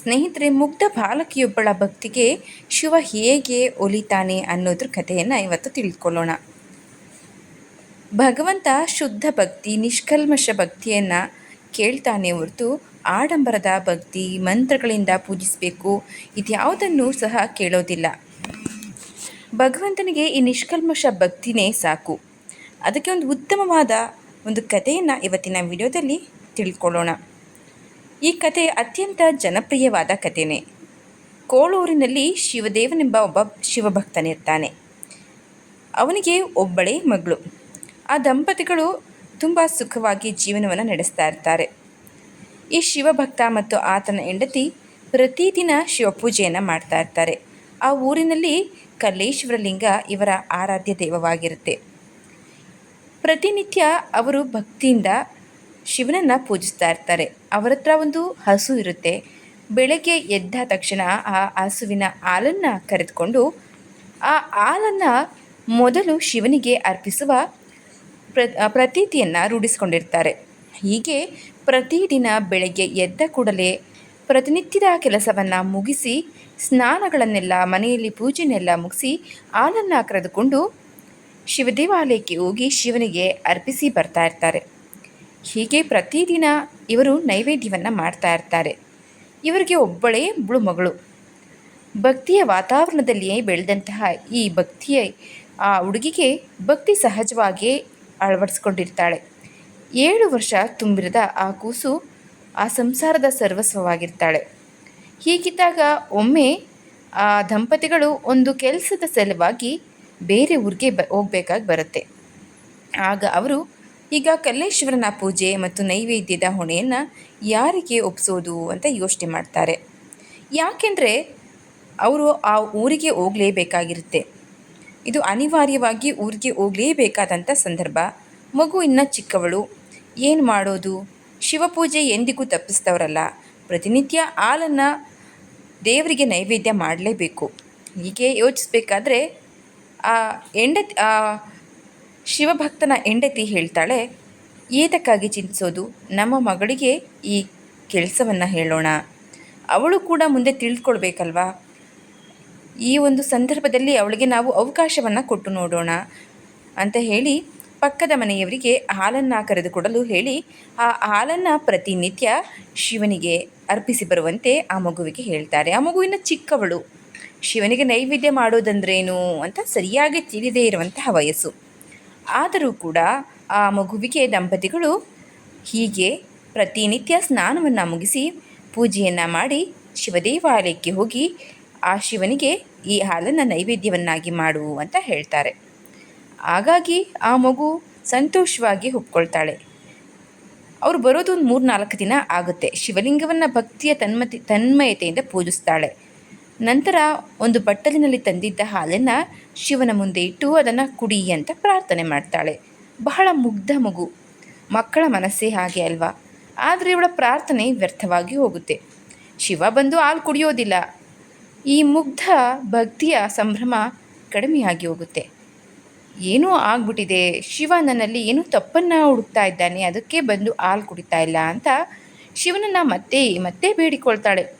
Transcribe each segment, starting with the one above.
ಸ್ನೇಹಿತರೆ, ಮುಗ್ಧ ಬಾಲಕಿಯೊಬ್ಬಳ ಭಕ್ತಿಗೆ ಶಿವ ಹೇಗೆ ಒಲಿತಾನೆ ಅನ್ನೋದ್ರ ಕಥೆಯನ್ನು ಇವತ್ತು ತಿಳ್ಕೊಳ್ಳೋಣ. ಭಗವಂತ ಶುದ್ಧ ಭಕ್ತಿ, ನಿಷ್ಕಲ್ಮಶ ಭಕ್ತಿಯನ್ನು ಕೇಳ್ತಾನೆ ಹೊರತು ಆಡಂಬರದ ಭಕ್ತಿ, ಮಂತ್ರಗಳಿಂದ ಪೂಜಿಸಬೇಕು, ಇದ್ಯಾವುದನ್ನು ಸಹ ಕೇಳೋದಿಲ್ಲ. ಭಗವಂತನಿಗೆ ಈ ನಿಷ್ಕಲ್ಮಶ ಭಕ್ತಿನೇ ಸಾಕು. ಅದಕ್ಕೆ ಒಂದು ಉತ್ತಮವಾದ ಒಂದು ಕಥೆಯನ್ನು ಇವತ್ತಿನ ವಿಡಿಯೋದಲ್ಲಿ ತಿಳ್ಕೊಳ್ಳೋಣ. ಈ ಕತೆ ಅತ್ಯಂತ ಜನಪ್ರಿಯವಾದ ಕಥೆನೇ ಕೋಳೂರಿನಲ್ಲಿ ಶಿವದೇವನೆಂಬ ಒಬ್ಬ ಶಿವಭಕ್ತನಿರ್ತಾನೆ. ಅವನಿಗೆ ಒಬ್ಬಳೇ ಮಗಳು. ಆ ದಂಪತಿಗಳು ತುಂಬ ಸುಖವಾಗಿ ಜೀವನವನ್ನು ನಡೆಸ್ತಾ ಇರ್ತಾರೆ. ಈ ಶಿವಭಕ್ತ ಮತ್ತು ಆತನ ಹೆಂಡತಿ ಪ್ರತಿದಿನ ಶಿವಪೂಜೆಯನ್ನು ಮಾಡ್ತಾ ಇರ್ತಾರೆ. ಆ ಊರಿನಲ್ಲಿ ಕಲ್ಲೇಶ್ವರ ಲಿಂಗ ಇವರ ಆರಾಧ್ಯ ದೈವವಾಗಿರುತ್ತೆ. ಪ್ರತಿನಿತ್ಯ ಅವರು ಭಕ್ತಿಯಿಂದ ಶಿವನನ್ನು ಪೂಜಿಸ್ತಾ ಇರ್ತಾರೆ. ಅವರ ಹತ್ರ ಒಂದು ಹಸು ಇರುತ್ತೆ. ಬೆಳಗ್ಗೆ ಎದ್ದ ತಕ್ಷಣ ಆ ಹಸುವಿನ ಹಾಲನ್ನು ಕರೆದುಕೊಂಡು ಆ ಹಾಲನ್ನು ಮೊದಲು ಶಿವನಿಗೆ ಅರ್ಪಿಸುವ ಪ್ರ ಪ್ರತೀತಿಯನ್ನು ರೂಢಿಸ್ಕೊಂಡಿರ್ತಾರೆ. ಹೀಗೆ ಪ್ರತಿದಿನ ಬೆಳಗ್ಗೆ ಎದ್ದ ಕೂಡಲೇ ಪ್ರತಿನಿತ್ಯದ ಕೆಲಸವನ್ನು ಮುಗಿಸಿ, ಸ್ನಾನಗಳನ್ನೆಲ್ಲ, ಮನೆಯಲ್ಲಿ ಪೂಜೆನೆಲ್ಲ ಮುಗಿಸಿ ಹಾಲನ್ನು ಕರೆದುಕೊಂಡು ಶಿವದೇವಾಲಯಕ್ಕೆ ಹೋಗಿ ಶಿವನಿಗೆ ಅರ್ಪಿಸಿ ಬರ್ತಾ ಇರ್ತಾರೆ. ಹೀಗೆ ಪ್ರತಿದಿನ ಇವರು ನೈವೇದ್ಯವನ್ನು ಮಾಡ್ತಾ ಇರ್ತಾರೆ. ಇವರಿಗೆ ಒಬ್ಬಳೇ ಒಬ್ಬಳು ಮಗಳು ಭಕ್ತಿಯ ವಾತಾವರಣದಲ್ಲಿಯೇ ಬೆಳೆದಂತಹ ಈ ಭಕ್ತಿಯ, ಆ ಹುಡುಗಿಗೆ ಭಕ್ತಿ ಸಹಜವಾಗಿಯೇ ಅಳವಡಿಸ್ಕೊಂಡಿರ್ತಾಳೆ. ಏಳು ವರ್ಷ ತುಂಬಿರದ ಆ ಕೂಸು ಆ ಸಂಸಾರದ ಸರ್ವಸ್ವವಾಗಿರ್ತಾಳೆ. ಹೀಗಿದ್ದಾಗ ಒಮ್ಮೆ ಆ ದಂಪತಿಗಳು ಒಂದು ಕೆಲಸದ ಸಲುವಾಗಿ ಬೇರೆ ಊರಿಗೆ ಬ, ಹೋಗ್ಬೇಕಾಗಿ ಬರುತ್ತೆ. ಆಗ ಅವರು ಈಗ ಕಲ್ಲೇಶ್ವರನ ಪೂಜೆ ಮತ್ತು ನೈವೇದ್ಯದ ಹೊಣೆಯನ್ನು ಯಾರಿಗೆ ಒಪ್ಪಿಸೋದು ಅಂತ ಯೋಚನೆ ಮಾಡ್ತಾರೆ. ಯಾಕೆಂದರೆ ಅವರು ಆ ಊರಿಗೆ ಹೋಗಲೇಬೇಕಾಗಿರುತ್ತೆ. ಇದು ಅನಿವಾರ್ಯವಾಗಿ ಊರಿಗೆ ಹೋಗಲೇಬೇಕಾದಂಥ ಸಂದರ್ಭ. ಮಗು ಇನ್ನು ಚಿಕ್ಕವಳು. ಏನು ಮಾಡೋದು? ಶಿವಪೂಜೆ ಎಂದಿಗೂ ತಪ್ಪಿಸ್ತವರಲ್ಲ. ಪ್ರತಿನಿತ್ಯ ಹಾಲನ್ನು ದೇವರಿಗೆ ನೈವೇದ್ಯ ಮಾಡಲೇಬೇಕು. ಹೀಗೆ ಯೋಚಿಸ್ಬೇಕಾದ್ರೆ ಆ ಹೆಂಡತಿ ಶಿವಭಕ್ತನ ಹೆಂಡತಿ ಹೇಳ್ತಾಳೆ, ಏತಕ್ಕಾಗಿ ಚಿಂತಿಸೋದು? ನಮ್ಮ ಮಗಳಿಗೆ ಈ ಕೆಲಸವನ್ನು ಹೇಳೋಣ. ಅವಳು ಕೂಡ ಮುಂದೆ ತಿಳಿದುಕೊಳ್ಬೇಕಲ್ವಾ ಈ ಒಂದು ಸಂದರ್ಭದಲ್ಲಿ ಅವಳಿಗೆ ನಾವು ಅವಕಾಶವನ್ನು ಕೊಟ್ಟು ನೋಡೋಣ, ಅಂತ ಹೇಳಿ ಪಕ್ಕದ ಮನೆಯವರಿಗೆ ಹಾಲನ್ನು ಕರೆದುಕೊಡಲು ಹೇಳಿ, ಆ ಹಾಲನ್ನು ಪ್ರತಿನಿತ್ಯ ಶಿವನಿಗೆ ಅರ್ಪಿಸಿ ಬರುವಂತೆ ಆ ಮಗುವಿಗೆ ಹೇಳ್ತಾರೆ. ಆ ಮಗುವಿನ ಚಿಕ್ಕವಳು, ಶಿವನಿಗೆ ನೈವೇದ್ಯ ಮಾಡೋದಂದ್ರೇನು? ಅಂತ ಸರಿಯಾಗಿ ತಿಳಿದೇ ಇರುವಂತಹ ವಯಸ್ಸು. ಆದರೂ ಕೂಡ ಆ ಮಗುವಿಗೆ ದಂಪತಿಗಳು ಹೀಗೆ ಪ್ರತಿನಿತ್ಯ ಸ್ನಾನವನ್ನು ಮುಗಿಸಿ ಪೂಜೆಯನ್ನು ಮಾಡಿ ಶಿವದೇವಾಲಯಕ್ಕೆ ಹೋಗಿ ಆ ಶಿವನಿಗೆ ಈ ಹಾಲನ್ನು ನೈವೇದ್ಯವನ್ನಾಗಿ ಮಾಡು ಅಂತ ಹೇಳ್ತಾರೆ. ಹಾಗಾಗಿ ಆ ಮಗು ಸಂತೋಷವಾಗಿ ಒಪ್ಕೊಳ್ತಾಳೆ. ಅವರು ಬರೋದು ಒಂದು ಮೂರು ನಾಲ್ಕು ದಿನ ಆಗುತ್ತೆ. ಶಿವಲಿಂಗವನ್ನು ಭಕ್ತಿಯ ತನ್ಮತಿ ತನ್ಮಯತೆಯಿಂದ ಪೂಜಿಸ್ತಾಳೆ. ನಂತರ ಒಂದು ಬಟ್ಟಲಿನಲ್ಲಿ ತಂದಿದ್ದ ಹಾಲನ್ನು ಶಿವನ ಮುಂದೆ ಇಟ್ಟು ಅದನ್ನು ಕುಡಿ ಅಂತ ಪ್ರಾರ್ಥನೆ ಮಾಡ್ತಾಳೆ. ಬಹಳ ಮುಗ್ಧ ಮಗು. ಮಕ್ಕಳ ಮನಸ್ಸೇ ಹಾಗೆ ಅಲ್ವಾ? ಆದರೆ ಇವಳ ಪ್ರಾರ್ಥನೆ ವ್ಯರ್ಥವಾಗಿ ಹೋಗುತ್ತೆ. ಶಿವ ಬಂದು ಹಾಲು ಕುಡಿಯೋದಿಲ್ಲ. ಈ ಮುಗ್ಧ ಭಕ್ತಿಯ ಸಂಭ್ರಮ ಕಡಿಮೆಯಾಗಿ ಹೋಗುತ್ತೆ. ಏನೂ ಆಗ್ಬಿಟ್ಟಿದೆ. ಶಿವ ನನ್ನಲ್ಲಿ ಏನೂ ತಪ್ಪನ್ನು ಹುಡುಕ್ತಾ ಇದ್ದಾನೆ. ಅದಕ್ಕೆ ಬಂದು ಹಾಲು ಕುಡಿತಾ ಇಲ್ಲ ಅಂತ ಶಿವನನ್ನು ಮತ್ತೆ ಮತ್ತೆ ಬೇಡಿಕೊಳ್ತಾಳೆ.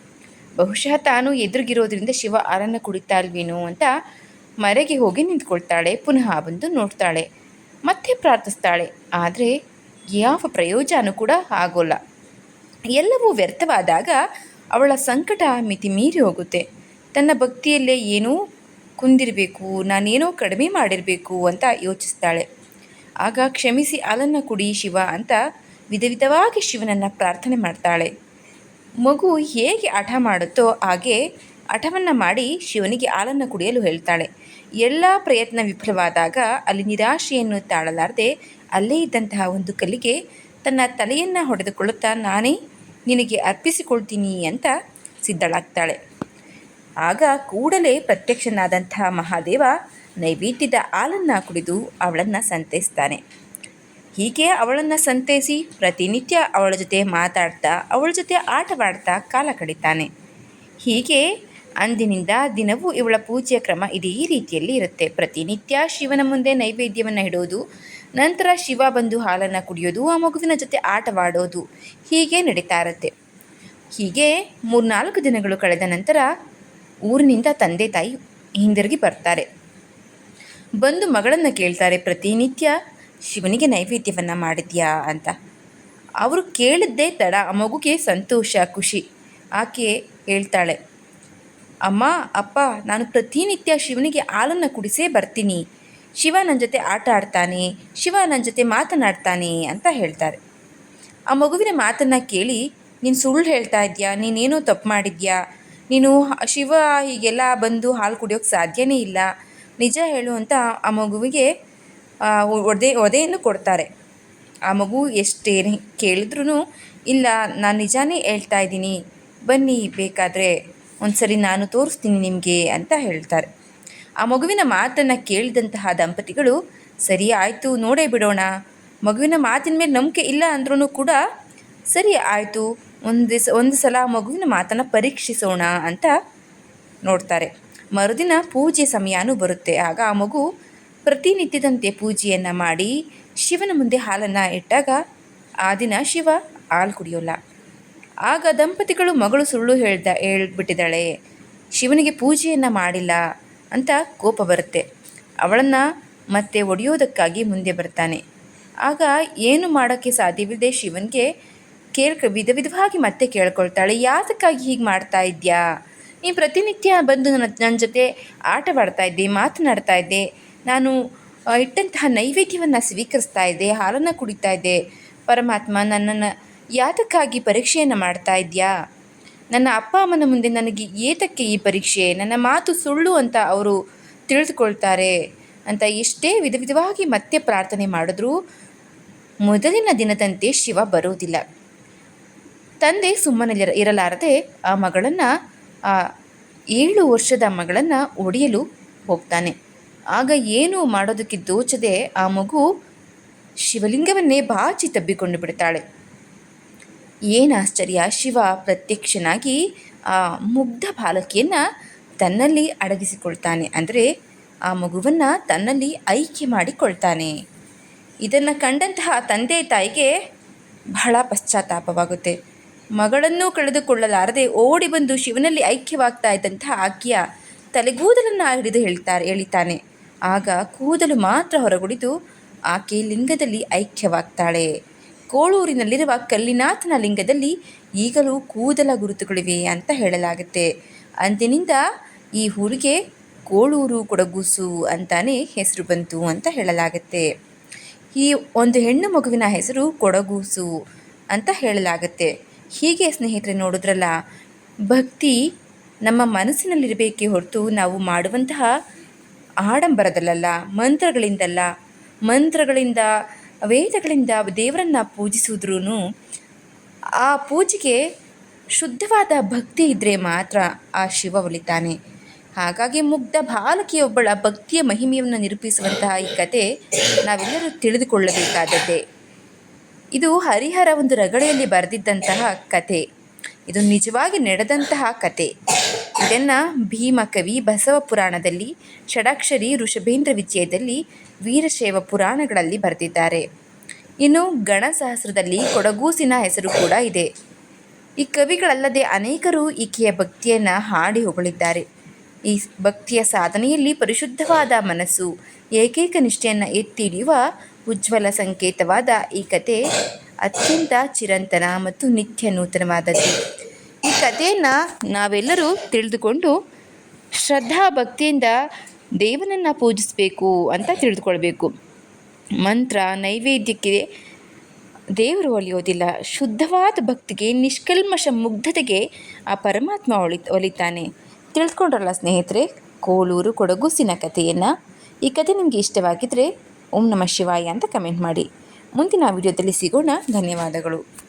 ಬಹುಶಃ ತಾನು ಎದುರಿಗಿರೋದ್ರಿಂದ ಶಿವ ಆರನ್ನ ಕುಡಿತಾಲ್ವೇನೋ ಅಂತ ಮರೆಗೆ ಹೋಗಿ ನಿಂತ್ಕೊಳ್ತಾಳೆ, ಪುನಃ ಬಂದು ನೋಡ್ತಾಳೆ, ಮತ್ತೆ ಪ್ರಾರ್ಥಿಸ್ತಾಳೆ. ಆದರೆ ಯಾವ ಪ್ರಯೋಜನ ಕೂಡ ಆಗೋಲ್ಲ. ಎಲ್ಲವೂ ವ್ಯರ್ಥವಾದಾಗ ಅವಳ ಸಂಕಟ ಮಿತಿ ಮೀರಿ ಹೋಗುತ್ತೆ. ತನ್ನ ಭಕ್ತಿಯಲ್ಲೇ ಏನೂ ಕುಂದಿರಬೇಕು, ನಾನೇನೋ ಕಡಿಮೆ ಮಾಡಿರಬೇಕು ಅಂತ ಯೋಚಿಸ್ತಾಳೆ. ಆಗ ಕ್ಷಮಿಸಿ ಹಾಲನ್ನು ಕುಡಿ ಶಿವ ಅಂತ ವಿಧ ವಿಧವಾಗಿ ಶಿವನನ್ನು ಪ್ರಾರ್ಥನೆ ಮಾಡ್ತಾಳೆ. ಮಗು ಹೇಗೆ ಹಠ ಮಾಡುತ್ತೋ ಹಾಗೆ ಹಠವನ್ನು ಮಾಡಿ ಶಿವನಿಗೆ ಹಾಲನ್ನು ಕುಡಿಯಲು ಹೇಳ್ತಾಳೆ. ಎಲ್ಲ ಪ್ರಯತ್ನ ವಿಫಲವಾದಾಗ ಅಲ್ಲಿ ನಿರಾಶೆಯನ್ನು ತಾಳಲಾರದೆ ಅಲ್ಲೇ ಇದ್ದಂತಹ ಒಂದು ಕಲ್ಲಿಗೆ ತನ್ನ ತಲೆಯನ್ನು ಹೊಡೆದುಕೊಳ್ಳುತ್ತಾ, ನಾನೇ ನಿನಗೆ ಅರ್ಪಿಸಿಕೊಳ್ತೀನಿ ಅಂತ ಸಿದ್ಧಳಾಗ್ತಾಳೆ. ಆಗ ಕೂಡಲೇ ಪ್ರತ್ಯಕ್ಷನಾದಂತಹ ಮಹಾದೇವ ನೈವೇದ್ಯದ ಹಾಲನ್ನು ಕುಡಿದು ಅವಳನ್ನು ಸಂತೈಸ್ತಾನೆ. ಹೀಗೆ ಅವಳನ್ನು ಸಂತೈಸಿ ಪ್ರತಿನಿತ್ಯ ಅವಳ ಜೊತೆ ಮಾತಾಡ್ತಾ, ಅವಳ ಜೊತೆ ಆಟವಾಡ್ತಾ ಕಾಲ ಕಳೀತಾನೆ. ಹೀಗೆ ಅಂದಿನಿಂದ ದಿನವೂ ಇವಳ ಪೂಜೆಯ ಕ್ರಮ ಇದೇ ರೀತಿಯಲ್ಲಿ ಇರುತ್ತೆ. ಪ್ರತಿನಿತ್ಯ ಶಿವನ ಮುಂದೆ ನೈವೇದ್ಯವನ್ನು ಇಡೋದು, ನಂತರ ಶಿವ ಬಂದು ಹಾಲನ್ನು ಕುಡಿಯೋದು, ಆ ಮಗುವಿನ ಜೊತೆ ಆಟವಾಡೋದು ಹೀಗೆ ನಡೀತಾ ಇರುತ್ತೆ. ಹೀಗೆ ಮೂರ್ನಾಲ್ಕು ದಿನಗಳು ಕಳೆದ ನಂತರ ಊರಿನಿಂದ ತಂದೆ ತಾಯಿ ಹಿಂದಿರುಗಿ ಬರ್ತಾರೆ. ಬಂದು ಮಗಳನ್ನು ಕೇಳ್ತಾರೆ, ಪ್ರತಿನಿತ್ಯ ಶಿವನಿಗೆ ನೈವೇದ್ಯವನ್ನು ಮಾಡಿದ್ಯಾ ಅಂತ. ಅವರು ಕೇಳಿದ್ದೇ ತಡ, ಆ ಮಗುಗೆ ಸಂತೋಷ, ಖುಷಿ. ಆಕೆ ಹೇಳ್ತಾಳೆ, ಅಮ್ಮ, ಅಪ್ಪ, ನಾನು ಪ್ರತಿನಿತ್ಯ ಶಿವನಿಗೆ ಹಾಲನ್ನು ಕುಡಿಸೇ ಬರ್ತೀನಿ. ಶಿವ ನನ್ನ ಜೊತೆ ಆಟ ಆಡ್ತಾನೆ, ಶಿವ ನನ್ನ ಜೊತೆ ಮಾತನಾಡ್ತಾನೆ ಅಂತ ಹೇಳ್ತಾರೆ. ಆ ಮಗುವಿನ ಮಾತನ್ನು ಕೇಳಿ, ನೀನು ಸುಳ್ಳು ಹೇಳ್ತಾ ಇದೆಯಾ? ನೀನೇನೋ ತಪ್ಪು ಮಾಡಿದ್ಯಾ? ನೀನು ಶಿವ ಹೀಗೆಲ್ಲ ಬಂದು ಹಾಲು ಕುಡಿಯೋಕ್ಕೆ ಸಾಧ್ಯನೇ ಇಲ್ಲ. ನಿಜ ಹೇಳು ಅಂತ ಆ ಮಗುವಿಗೆ ಒದೆ ಒದೆಯನ್ನು ಕೊಡ್ತಾರೆ. ಆ ಮಗು ಎಷ್ಟೇನು ಕೇಳಿದ್ರೂ ಇಲ್ಲ, ನಾನು ನಿಜಾನೇ ಹೇಳ್ತಾ ಇದ್ದೀನಿ. ಬನ್ನಿ, ಬೇಕಾದರೆ ಒಂದ್ಸರಿ ನಾನು ತೋರಿಸ್ತೀನಿ ನಿಮಗೆ ಅಂತ ಹೇಳ್ತಾರೆ. ಆ ಮಗುವಿನ ಮಾತನ್ನು ಕೇಳಿದಂತಹ ದಂಪತಿಗಳು, ಸರಿ ಆಯಿತು, ನೋಡೇ ಬಿಡೋಣ. ಮಗುವಿನ ಮಾತಿನ ಮೇಲೆ ನಂಬಿಕೆ ಇಲ್ಲ ಅಂದ್ರೂ ಕೂಡ, ಸರಿ ಆಯಿತು, ಒಂದು ದಿವಸ, ಒಂದು ಸಲ ಮಗುವಿನ ಮಾತನ್ನು ಪರೀಕ್ಷಿಸೋಣ ಅಂತ ನೋಡ್ತಾರೆ. ಮರುದಿನ ಪೂಜೆ ಸಮಯನೂ ಬರುತ್ತೆ. ಆಗ ಆ ಮಗು ಪ್ರತಿನಿತ್ಯದಂತೆ ಪೂಜೆಯನ್ನು ಮಾಡಿ ಶಿವನ ಮುಂದೆ ಹಾಲನ್ನು ಇಟ್ಟಾಗ ಆ ದಿನ ಶಿವ ಹಾಲು ಕುಡಿಯೋಲ್ಲ. ಆಗ ದಂಪತಿಗಳು ಮಗಳು ಸುಳ್ಳು ಹೇಳ್ದ, ಹೇಳ್ಬಿಟ್ಟಿದ್ದಾಳೆ, ಶಿವನಿಗೆ ಪೂಜೆಯನ್ನು ಮಾಡಿಲ್ಲ ಅಂತ ಕೋಪ ಬರುತ್ತೆ. ಅವಳನ್ನು ಮತ್ತೆ ಒಡೆಯೋದಕ್ಕಾಗಿ ಮುಂದೆ ಬರ್ತಾನೆ. ಆಗ ಏನು ಮಾಡೋಕ್ಕೆ ಸಾಧ್ಯವಿಲ್ಲದೆ ಶಿವನಿಗೆ ಕೇಳ್ಕ, ವಿಧ ವಿಧವಾಗಿ ಮತ್ತೆ ಕೇಳ್ಕೊಳ್ತಾಳೆ, ಯಾತಕ್ಕಾಗಿ ಹೀಗೆ ಮಾಡ್ತಾ ಇದೆಯಾ? ನೀನು ಪ್ರತಿನಿತ್ಯ ಬಂದು ನನ್ನ ನನ್ನ ಜೊತೆ ಆಟವಾಡ್ತಾ ಇದ್ದೆ, ಮಾತನಾಡ್ತಾ ಇದ್ದೆ ನಾನು ಇಟ್ಟಂತಹ ನೈವೇದ್ಯವನ್ನು ಸ್ವೀಕರಿಸ್ತಾ ಇದ್ದೆ, ಹಾಲನ್ನು ಕುಡಿತಾ ಇದ್ದೆ. ಪರಮಾತ್ಮ, ನನ್ನನ್ನು ಯಾತಕ್ಕಾಗಿ ಪರೀಕ್ಷೆಯನ್ನು ಮಾಡ್ತಾ ಇದೆಯಾ? ನನ್ನ ಅಪ್ಪ ಅಮ್ಮನ ಮುಂದೆ ನನಗೆ ಏತಕ್ಕೆ ಈ ಪರೀಕ್ಷೆ? ನನ್ನ ಮಾತು ಸುಳ್ಳು ಅಂತ ಅವರು ತಿಳಿದುಕೊಳ್ತಾರೆ ಅಂತ ಎಷ್ಟೇ ವಿಧ ವಿಧವಾಗಿ ಮತ್ತೆ ಪ್ರಾರ್ಥನೆ ಮಾಡಿದ್ರೂ ಮೊದಲಿನ ದಿನದಂತೆ ಶಿವ ಬರುವುದಿಲ್ಲ. ತಂದೆ ಸುಮ್ಮನೆ ಇರಲಾರದೆ ಆ ಮಗಳನ್ನು, ಆ, ಏಳು ವರ್ಷದ ಮಗಳನ್ನು ಒಡೆಯಲು ಹೋಗ್ತಾನೆ. ಆಗ ಏನು ಮಾಡೋದಕ್ಕೆ ದೋಚದೆ ಆ ಮಗು ಶಿವಲಿಂಗವನ್ನೇ ಬಾಚಿ ತಬ್ಬಿಕೊಂಡು ಬಿಡ್ತಾಳೆ. ಏನು ಆಶ್ಚರ್ಯ, ಶಿವ ಪ್ರತ್ಯಕ್ಷನಾಗಿ ಆ ಮುಗ್ಧ ಬಾಲಕಿಯನ್ನು ತನ್ನಲ್ಲಿ ಅಡಗಿಸಿಕೊಳ್ತಾನೆ ಅಂದರೆ ಆ ಮಗುವನ್ನು ತನ್ನಲ್ಲಿ ಐಕ್ಯ ಮಾಡಿಕೊಳ್ತಾನೆ. ಇದನ್ನು ಕಂಡಂತಹ ತಂದೆ ತಾಯಿಗೆ ಬಹಳ ಪಶ್ಚಾತ್ತಾಪವಾಗುತ್ತೆ. ಮಗಳನ್ನು ಕಳೆದುಕೊಳ್ಳಲಾರದೆ ಓಡಿ ಬಂದು ಶಿವನಲ್ಲಿ ಐಕ್ಯವಾಗ್ತಾ ಇದ್ದಂತಹ ಆಕೆಯ ತಲೆಗೂದಲನ್ನು ಹಿಡಿದು ಹೇಳ್ತಾರೆ ಎಳಿತಾನೆ ಆಗ ಕೂದಲು ಮಾತ್ರ ಹೊರಗುಡಿದು ಆಕೆ ಲಿಂಗದಲ್ಲಿ ಐಕ್ಯವಾಗ್ತಾಳೆ. ಕೋಳೂರಿನಲ್ಲಿರುವ ಕಲ್ಲಿನಾಥನ ಲಿಂಗದಲ್ಲಿ ಈಗಲೂ ಕೂದಲ ಗುರುತುಗಳಿವೆ ಅಂತ ಹೇಳಲಾಗುತ್ತೆ. ಅಂದಿನಿಂದ ಈ ಊರಿಗೆ ಕೋಳೂರು ಕೊಡಗೂಸು ಅಂತಾನೆ ಹೆಸರು ಬಂತು ಅಂತ ಹೇಳಲಾಗುತ್ತೆ. ಈ ಒಂದು ಹೆಣ್ಣು ಮಗುವಿನ ಹೆಸರು ಕೊಡಗೂಸು ಅಂತ ಹೇಳಲಾಗುತ್ತೆ. ಹೀಗೆ ಸ್ನೇಹಿತರೆ ನೋಡಿದ್ರಲ್ಲ, ಭಕ್ತಿ ನಮ್ಮ ಮನಸ್ಸಿನಲ್ಲಿರಬೇಕೇ ಹೊರತು ನಾವು ಮಾಡುವಂತಹ ಆಡಂಬರದಲ್ಲ ಮಂತ್ರಗಳಿಂದಲ್ಲ, ಮಂತ್ರಗಳಿಂದ, ವೇದಗಳಿಂದ ದೇವರನ್ನು ಪೂಜಿಸಿದ್ರೂ ಆ ಪೂಜೆಗೆ ಶುದ್ಧವಾದ ಭಕ್ತಿ ಇದ್ದರೆ ಮಾತ್ರ ಆ ಶಿವ ಒಲಿತಾನೆ. ಹಾಗಾಗಿ ಮುಗ್ಧ ಬಾಲಕಿಯೊಬ್ಬಳ ಭಕ್ತಿಯ ಮಹಿಮೆಯನ್ನು ನಿರೂಪಿಸುವಂತಹ ಈ ಕತೆ ನಾವೆಲ್ಲರೂ ತಿಳಿದುಕೊಳ್ಳಬೇಕಾದದ್ದೇ. ಇದು ಹರಿಹರ ಒಂದು ರಗಳೆಯಲ್ಲಿ ಬರೆದಿದ್ದಂತಹ ಕತೆ. ಇದು ನಿಜವಾಗಿ ನಡೆದಂತಹ ಕತೆ. ಇದನ್ನು ಭೀಮಕವಿ ಬಸವ ಪುರಾಣದಲ್ಲಿ, ಷಡಾಕ್ಷರಿ ಋಷಭೇಂದ್ರ ವಿಜಯದಲ್ಲಿ, ವೀರಶೈವ ಪುರಾಣಗಳಲ್ಲಿ ಬರೆದಿದ್ದಾರೆ. ಇನ್ನು ಗಣಸಹಸ್ರದಲ್ಲಿ ಕೊಡಗೂಸಿನ ಹೆಸರು ಕೂಡ ಇದೆ. ಈ ಕವಿಗಳಲ್ಲದೆ ಅನೇಕರು ಈಕೆಯ ಭಕ್ತಿಯನ್ನು ಹಾಡಿ ಹೊಗಳಿದ್ದಾರೆ. ಈ ಭಕ್ತಿಯ ಸಾಧನೆಯಲ್ಲಿ ಪರಿಶುದ್ಧವಾದ ಮನಸ್ಸು, ಏಕೈಕ ನಿಷ್ಠೆಯನ್ನು ಎತ್ತಿ ಹಿಡಿಯುವ ಉಜ್ವಲ ಸಂಕೇತವಾದ ಈ ಕತೆ ಅತ್ಯಂತ ಚಿರಂತನ ಮತ್ತು ನಿತ್ಯ ನೂತನವಾದದ್ದು. ಈ ಕಥೆಯನ್ನು ನಾವೆಲ್ಲರೂ ತಿಳಿದುಕೊಂಡು ಶ್ರದ್ಧಾ ಭಕ್ತಿಯಿಂದ ದೇವನನ್ನು ಪೂಜಿಸಬೇಕು ಅಂತ ತಿಳಿದುಕೊಳ್ಬೇಕು. ಮಂತ್ರ, ನೈವೇದ್ಯಕ್ಕೆ ದೇವರು ಒಲಿಯೋದಿಲ್ಲ. ಶುದ್ಧವಾದ ಭಕ್ತಿಗೆ, ನಿಷ್ಕಲ್ಮಶ ಮುಗ್ಧತೆಗೆ ಆ ಪರಮಾತ್ಮ ಒಳಿ, ಒಲಿತಾನೆ. ತಿಳ್ಕೊಂಡ್ರಲ್ಲ ಸ್ನೇಹಿತರೆ, ಕೋಲೂರು ಕೊಡಗುಸಿನ ಕಥೆಯನ್ನು. ಈ ಕಥೆ ನಿಮಗೆ ಇಷ್ಟವಾಗಿದ್ದರೆ ಓಂ ನಮ ಶಿವಾಯ ಅಂತ ಕಮೆಂಟ್ ಮಾಡಿ. ಮುಂದಿನ ವಿಡಿಯೋದಲ್ಲಿ ಸಿಗೋಣ. ಧನ್ಯವಾದಗಳು.